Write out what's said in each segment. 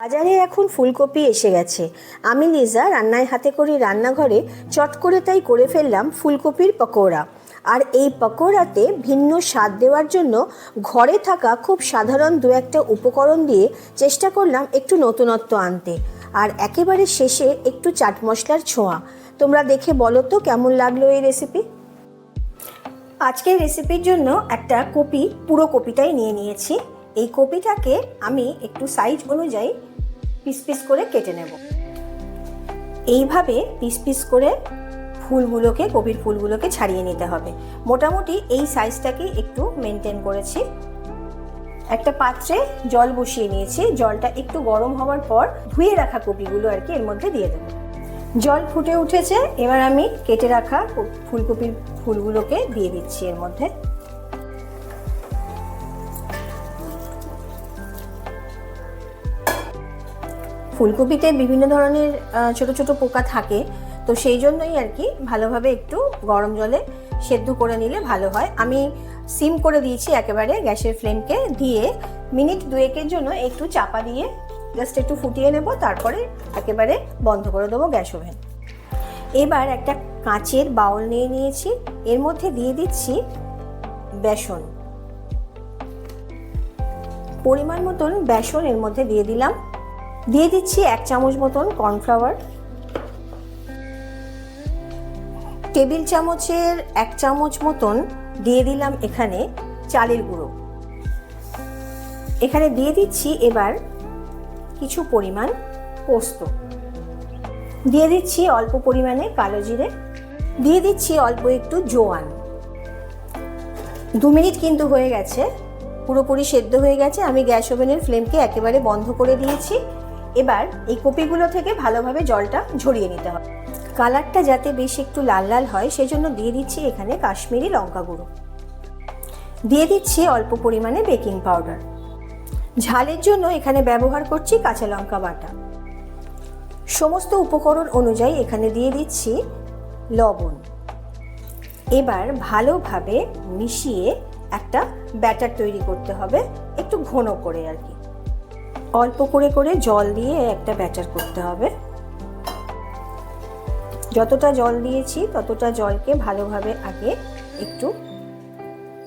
বাজারে এখন ফুলকপি এসে গেছে। আমি লিজা রান্নায় হাতে করি রান্নাঘরে চট করে তাই করে ফেললাম ফুলকপির পকোড়া। আর এই পকোড়াতে ভিন্ন স্বাদ দেওয়ার জন্য ঘরে থাকা খুব সাধারণ দু একটা উপকরণ দিয়ে চেষ্টা করলাম একটু নতুনত্ব আনতে। আর একেবারে শেষে একটু চাট মশলার ছোঁয়া। তোমরা দেখে বলো তো কেমন লাগল এই রেসিপি আজকের রেসিপির জন্য একটা কপি, পুরো কপিটাই নিয়ে নিয়েছি। এই কপিটাকে আমি একটু সাইজ অনুযায়ী পিস পিস করে কেটে নেব। এইভাবে পিস পিস করে ফুলগুলোকে, কপির ফুলগুলোকে ছাড়িয়ে নিতে হবে। মোটামুটি এই সাইজটাকে একটু মেনটেন করেছি। একটা পাত্রে জল বসিয়ে নিয়েছি। জলটা একটু গরম হওয়ার পর ধুয়ে রাখা কপিগুলো আর কি এর মধ্যে দিয়ে দেবো। জল ফুটে উঠেছে। এবার আমি কেটে রাখা ফুলকপির ফুলগুলোকে দিয়ে দিচ্ছি এর মধ্যে। ফুলকপিতে বিভিন্ন ধরনের ছোট ছোট পোকা থাকে। তো সেই জন্যই আর কি ভালোভাবে একটু গরম জলে সেদ্ধ করে নিলে ভালো হয়। আমি সিম করে দিয়েছি একেবারে গ্যাসের ফ্লেমকে দিয়ে। মিনিট দুয়েকের জন্য একটু চাপা দিয়ে জাস্ট একটু ফুটিয়ে নেব, তারপরে একেবারে বন্ধ করে দেবো গ্যাস ওভেন। এবার একটা কাঁচের বাউল নিয়ে নিয়েছি। এর মধ্যে দিয়ে দিচ্ছি বেসন। পরিমাণ মতন বেসন এর মধ্যে দিয়ে দিলাম। দিয়ে দিচ্ছি এক চামচ মতন কর্নফ্লাওয়ার। টেবিল চামচের এক চামচ মতন দিয়ে দিলাম এখানে চালের গুঁড়ো। এখানে দিয়ে দিচ্ছি এবার কিছু পরিমাণ পোস্ত। দিয়ে দিচ্ছি অল্প পরিমাণে কালো জিরে। দিয়ে দিচ্ছি অল্প একটু জোয়ান। দু মিনিট কিন্তু হয়ে গেছে। পুরোপুরি সেদ্ধ হয়ে গেছে। আমি গ্যাস ওভেনের ফ্লেমকে একেবারে বন্ধ করে দিয়েছি। এবার এই কপিগুলো থেকে ভালোভাবে জলটা ঝরিয়ে নিতে হবে। কালারটা যাতে বেশ একটু লাল লাল হয়, সেজন্য দিয়ে দিচ্ছি এখানে কাশ্মীরি লঙ্কা গুঁড়ো। দিয়ে দিচ্ছি অল্প পরিমাণে বেকিং পাউডার। ঝালের জন্য এখানে ব্যবহার করছি কাঁচা লঙ্কা বাটা। সমস্ত উপকরণ অনুযায়ী এখানে দিয়ে দিচ্ছি লবণ। এবার ভালোভাবে মিশিয়ে একটা ব্যাটার তৈরি করতে হবে, একটু ঘন করে আর কি। অল্প করে করে জল দিয়ে একটা ব্যাটার করতে হবে। যতটা জল দিয়েছি ততটা জলকে ভালোভাবে আগে একটু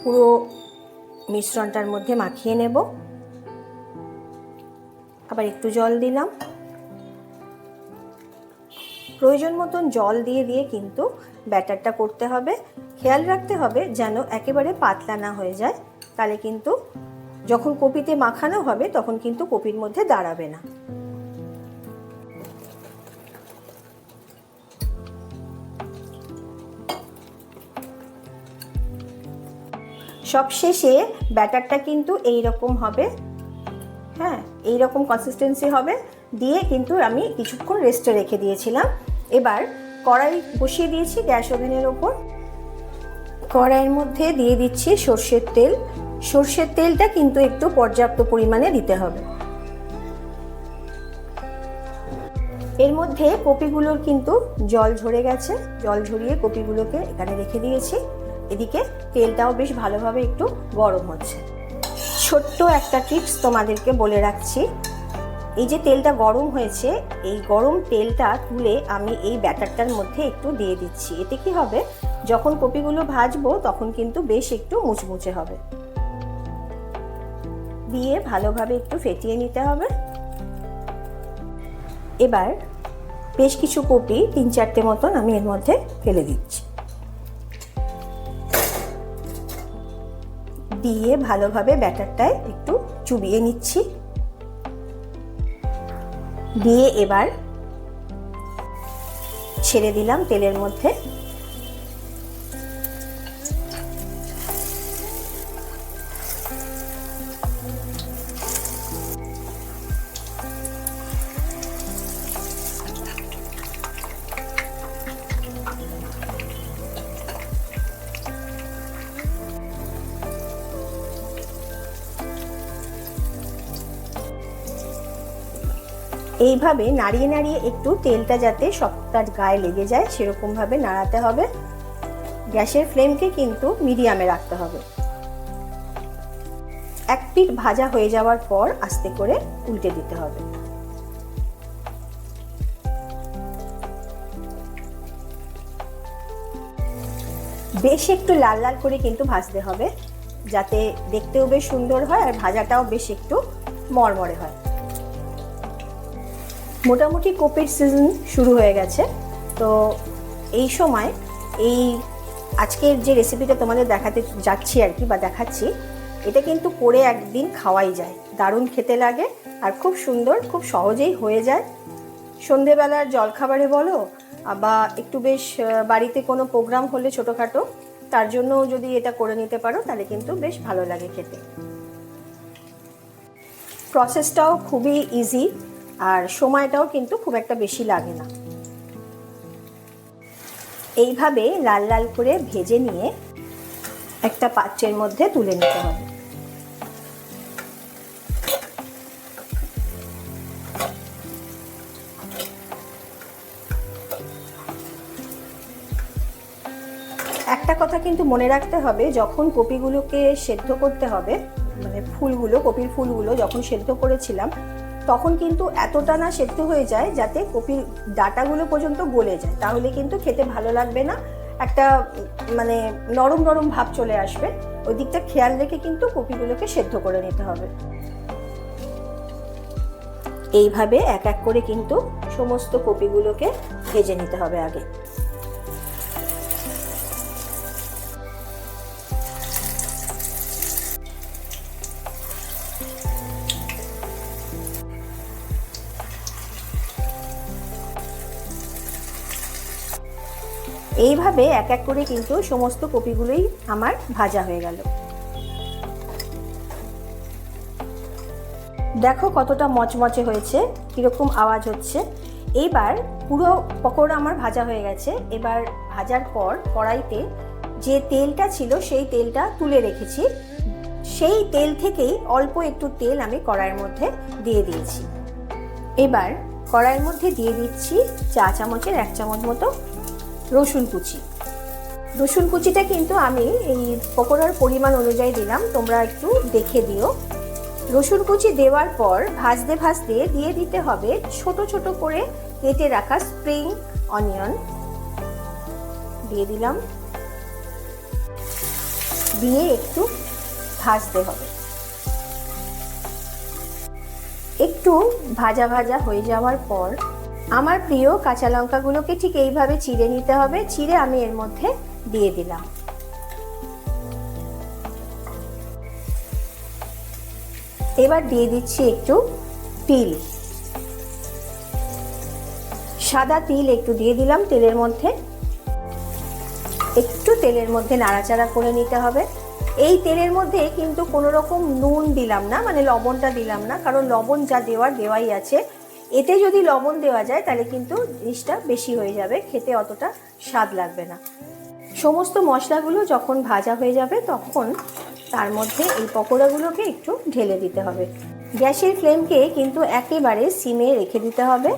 পুরো মিশ্রণটার মধ্যে মাখিয়ে নেব। আবার একটু জল দিলাম। প্রয়োজন মতন জল দিয়ে দিয়ে কিন্তু ব্যাটারটা করতে হবে। খেয়াল রাখতে হবে যেন একেবারে পাতলা না হয়ে যায়। তাহলে কিন্তু যখন কপিতে মাখানো হবে, তখন কিন্তু কপির মধ্যে দাঁড়াবে না। সবশেষে ব্যাটারটা কিন্তু এই রকম হবে। হ্যাঁ এই রকম কনসিস্টেন্সি হবে। দিয়ে কিন্তু আমি কিছুক্ষণ রেস্টে রেখে দিয়েছিলাম। এবার কড়াই বসিয়ে দিয়েছি গ্যাস ওভেনের ওপর। কড়াইয়ের মধ্যে দিয়ে দিচ্ছি সর্ষের তেল। সর্ষের তেলটা কিন্তু একটু পর্যাপ্ত পরিমাণে দিতে হবে। এর মধ্যে কপিগুলোর কিন্তু জল ঝরে গেছে। জল ঝরিয়ে কপিগুলোকে এখানে রেখে দিয়েছি। এদিকে তেলটাও বেশ ভালোভাবে একটু গরম হচ্ছে। ছোট্ট একটা টিপস তোমাদেরকে বলে রাখছি। এই যে তেলটা গরম হয়েছে, এই গরম তেলটা তুলে আমি এই ব্যাটারটার মধ্যে একটু দিয়ে দিচ্ছি। এতে কি হবে? যখন কপিগুলো ভাজবো তখন কিন্তু বেশ একটু মুচমুচে হবে। দিয়ে ভালোভাবে একটু ফেটিয়ে নিতে হবে। এবার বেশ কিছু কপি তিন চারটে মতন আমি এর মধ্যে ফেলে দিচ্ছি। দিয়ে ভালোভাবে ব্যাটারটায় একটু চুবিয়ে নিচ্ছি। দিয়ে এবার ছেড়ে দিলাম তেলের মধ্যে এইভাবে নাড়িয়ে নাড়িয়ে একটু তেলটা যাতে সবটার গায়ে লেগে যায়, সেরকমভাবে নাড়াতে হবে। গ্যাসের ফ্লেমকে কিন্তু মিডিয়ামে রাখতে হবে। এক পিঠ ভাজা হয়ে যাওয়ার পর আস্তে করে উল্টে দিতে হবে। বেশ একটু লাল লাল করে কিন্তু ভাজতে হবে, যাতে দেখতেও বেশ সুন্দর হয় আর ভাজাটাও বেশ একটু মরমরে হয়। মোটামুটি কপির সিজন শুরু হয়ে গেছে। তো এই সময় এই আজকের যে রেসিপিটা তোমাদের দেখাতে যাচ্ছি আর কি বা দেখাচ্ছি, এটা কিন্তু করে একদিন খাওয়াই যায়। দারুণ খেতে লাগে আর খুব সুন্দর, খুব সহজেই হয়ে যায়। সন্ধেবেলার জলখাবারে বলো, বা একটু বেশ বাড়িতে কোনো প্রোগ্রাম হলে ছোটোখাটো, তার জন্য যদি এটা করে নিতে পারো, তাহলে কিন্তু বেশ ভালো লাগে খেতে। প্রসেসটাও খুবই ইজি আর সময়টাও কিন্তু খুব একটা বেশি লাগে না। এইভাবে লাল লাল করে ভেজে নিয়ে একটা পাত্রের মধ্যে তুলে নিতে হবে। একটা কথা কিন্তু মনে রাখতে হবে, যখন কপিগুলোকে সেদ্ধ করতে হবে মানে ফুলগুলো, কপির ফুলগুলো যখন সেদ্ধ করেছিলাম তখন কিন্তু এতটা না সেদ্ধ হয়ে যায় যাতে কপির ডাটাগুলো পর্যন্ত গলে যায়। তাহলে কিন্তু খেতে ভালো লাগবে না। একটা মানে নরম নরম ভাব চলে আসবে। ওই দিকটা খেয়াল রেখে কিন্তু কপিগুলোকে সেদ্ধ করে নিতে হবে। এইভাবে এক এক করে কিন্তু সমস্ত কপিগুলোকে ভেজে নিতে হবে আগে। এইভাবে এক এক করে কিন্তু সমস্ত কপিগুলোই আমার ভাজা হয়ে গেল। দেখো কতটা মচমচে হয়েছে, কীরকম আওয়াজ হচ্ছে। এইবার পুরো পকোড়া আমার ভাজা হয়ে গেছে। এবার ভাজার পর কড়াইতে যে তেলটা ছিল সেই তেলটা তুলে রেখেছি। সেই তেল থেকেই অল্প একটু তেল আমি কড়াইয়ের মধ্যে দিয়ে দিয়েছি। এবার কড়াইয়ের মধ্যে দিয়ে দিচ্ছি চা চামচের এক চামচ মতো রসুন কুচি। রসুন কুচিটা কিন্তু আমি এই পকোড়ার পরিমাণ অনুযায়ী দিলাম, তোমরা একটু দেখে দিও। রসুন কুচি দেওয়ার পর ভাজতে ভাজতে দিয়ে দিতে হবে ছোট ছোট করে কেটে রাখা স্প্রিং অনিয়ন। দিয়ে দিলাম। দিয়ে একটু ভাজতে হবে। একটু ভাজা ভাজা হয়ে যাওয়ার পর আমার প্রিয় কাঁচা লঙ্কাগুলোকে ঠিক এইভাবে চিড়ে নিতে হবে, চিড়ে আমি এর মধ্যে দিয়ে দিলাম। এবার দিয়ে দিচ্ছি একটু তিল। সাদা তিল একটু দিয়ে দিলাম তেলের মধ্যে। একটু তেলের মধ্যে নাড়াচাড়া করে নিতে হবে। এই তেলের মধ্যে কিন্তু কোনো রকম নুন দিলাম না মানে লবণটা দিলাম না, কারণ লবণ যা দেওয়ার দেওয়াই আছে। এতে যদি লবণ দেওয়া যায়, তাহলে কিন্তু জিনিসটা বেশি হয়ে যাবে, খেতে অতটা স্বাদ লাগবে না। সমস্ত মশলাগুলো যখন ভাজা হয়ে যাবে, তখন তার মধ্যে এই পকোড়াগুলোকে একটু ঢেলে দিতে হবে। গ্যাসের ফ্লেমকে কিন্তু একেবারে সিমে রেখে দিতে হবে।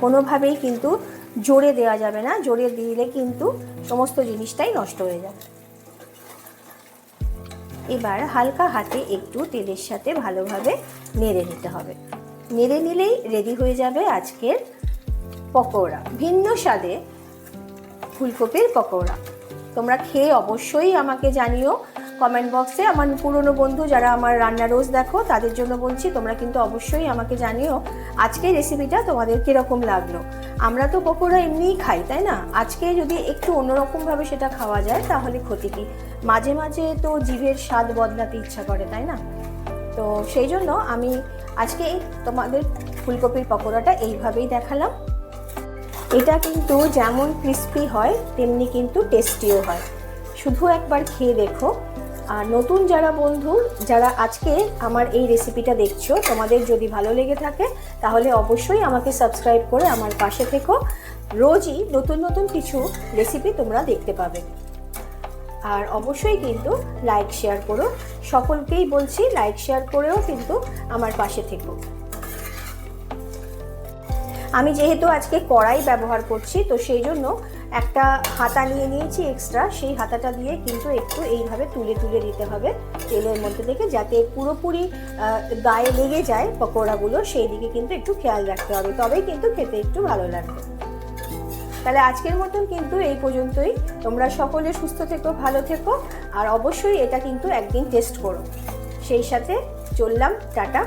কোনোভাবেই কিন্তু জোরে দেওয়া যাবে না। জোরে দিলে কিন্তু সমস্ত জিনিসটাই নষ্ট হয়ে যাবে। এবার হালকা হাতে একটু তেলের সাথে ভালোভাবে নেড়ে নিতে হবে। নেড়ে নিলেই রেডি হয়ে যাবে আজকের পকোড়া। ভিন্ন স্বাদে ফুলকপির পকোড়া। তোমরা খেয়ে অবশ্যই আমাকে জানিও কমেন্ট বক্সে আমার পুরনো বন্ধু যারা আমার রান্না রোজ দেখো, তাদের জন্য বলছি, তোমরা কিন্তু অবশ্যই আমাকে জানিও আজকের রেসিপিটা তোমাদের কীরকম লাগল। আমরা তো পকোড়া এমনিই খাই, তাই না? আজকে যদি একটু অন্যরকমভাবে সেটা খাওয়া যায়, তাহলে ক্ষতি কী? মাঝে মাঝে তো জিভের স্বাদ বদলাতে ইচ্ছা করে, তাই না? তো সেই জন্য আমি আজকে তোমাদের ফুলকপির পকোড়াটা এইভাবেই দেখালাম। এটা কিন্তু যেমন ক্রিস্পি হয়, তেমনি কিন্তু টেস্টিও হয়। শুধু একবার খেয়ে দেখো। আর নতুন যারা বন্ধু, যারা আজকে আমার এই রেসিপিটা দেখছ, তোমাদের যদি ভালো লেগে থাকে, তাহলে অবশ্যই আমাকে সাবস্ক্রাইব করে আমার পাশে থেকো। রোজই নতুন নতুন কিছু রেসিপি তোমরা দেখতে পাবে। আর অবশ্যই কিন্তু লাইক শেয়ার করো। সকলকেই বলছি লাইক শেয়ার করেও কিন্তু আমার পাশে থেকো। আমি যেহেতু আজকে কড়াই ব্যবহার করছি, তো সেই জন্য একটা হাতা নিয়ে নিয়েছি এক্সট্রা সেই হাতাটা দিয়ে কিন্তু একটু এইভাবে তুলে তুলে দিতে হবে তেলের মধ্যে থেকে, যাতে পুরোপুরি গায়ে লেগে যায় পকোড়াগুলো। সেই দিকে কিন্তু একটু খেয়াল রাখতে হবে। তবেই কিন্তু খেতে একটু ভালো লাগবে। তাহলে আজকের মতন কিন্তু এই পর্যন্তই। তোমরা সকলে সুস্থ থেকো, ভালো থেকো, আর অবশ্যই এটা কিন্তু একদিন টেস্ট করো। সেই সাথে চললাম, টাটা।